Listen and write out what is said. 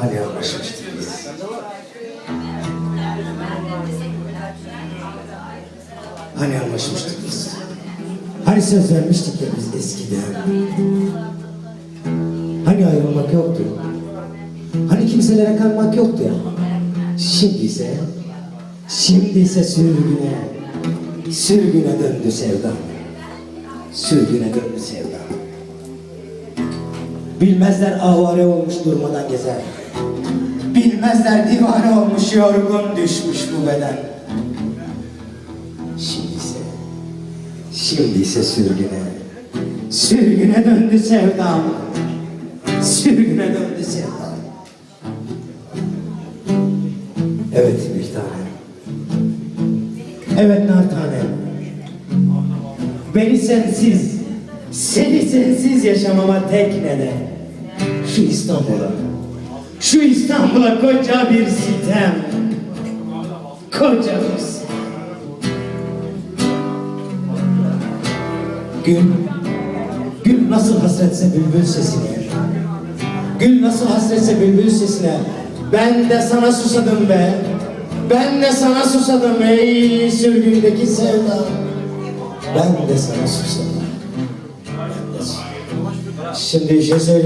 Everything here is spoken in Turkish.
Hani anlaşmıştık biz? Hani anlaşmıştık biz? Hani söz vermiştik ya biz eskiden? Hani ayrılmak yoktu? Hani kimselere kanmak yoktu ya? Şimdi ise, şimdi ise sürgüne, sürgüne döndü sevdam. Sürgüne döndü sevdam. Bilmezler avare olmuş durmadan gezer. Bilmezler divane olmuş yorgun düşmüş bu beden. Şimdi ise, şimdi ise sürgüne, sürgüne döndü sevdam. Sürgüne döndü sevdam. Evet bir tanem. Evet nar tanem. Beni sensiz, seni sensiz yaşamama tek neden. Şu İstanbul'a, şu İstanbul'a koca bir sitem. Koca bir sitem. Gül nasıl hasretse bülbül sesine. Gül nasıl hasretse bülbül sesine. Ben de sana susadım be. Ben de sana susadım ey sürgündeki sevdam. Ben de sana susadım. Şimdi bir şey söyleyeyim.